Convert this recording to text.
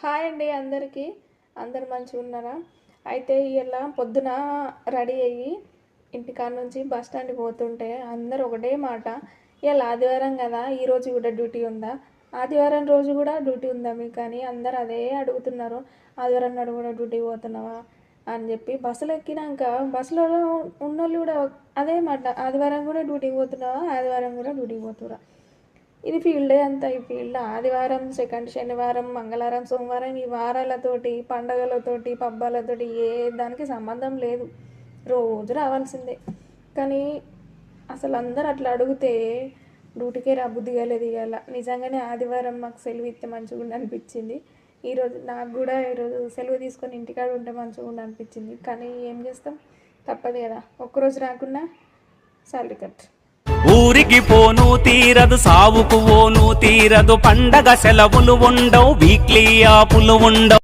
Hi అండి అందరికీ. అందరు మంచిగా ఉన్నారా? అయితే ఇలా పొద్దున రెడీ అయ్యి ఇంటికాడ నుంచి బస్ స్టాండ్కి పోతుంటే అందరు ఒకటే మాట. ఇలా ఆదివారం కదా ఈరోజు కూడా డ్యూటీ ఉందా? ఆదివారం రోజు కూడా డ్యూటీ ఉందా మీకు కానీ? అందరు అదే అడుగుతున్నారు. ఆదివారం నాడు కూడా డ్యూటీ పోతున్నావా? అని చెప్పి బస్సులు ఎక్కినాక బస్సులో ఉన్నోళ్ళు కూడా అదే మాట. ఆదివారం కూడా డ్యూటీకి పోతున్నావా? ఆదివారం కూడా డ్యూటీకి పోతురా ఇది ఫీల్డ్ డే అంతా ఈ ఫీల్డ్. ఆదివారం సెకండ్ శనివారం మంగళవారం సోమవారం ఈ వారాలతోటి పండగలతోటి పబ్బాలతోటి ఏ దానికి సంబంధం లేదు. రోజు రావాల్సిందే. కానీ అసలు అందరు అట్లా అడిగితే డ్యూటీకే రా బుద్ధి కాలేదు ఇవాళ. నిజంగానే ఆదివారం మాకు సెలవు ఇస్తే మంచిగా ఉండి అనిపించింది. ఈరోజు నాకు కూడా ఈరోజు సెలవు తీసుకొని ఇంటికాడ ఉంటే మంచిగా ఉండి అనిపించింది. కానీ ఏం చేస్తాం? తప్పదు కదా. ఒక్కరోజు రాకుండా శాలరీ కట్ ఊరికి పోను తీరదు సావుకు పోను తీరదు పండగ సెలవులు ఉండవు వీక్లీ ఆపులు ఉండవు.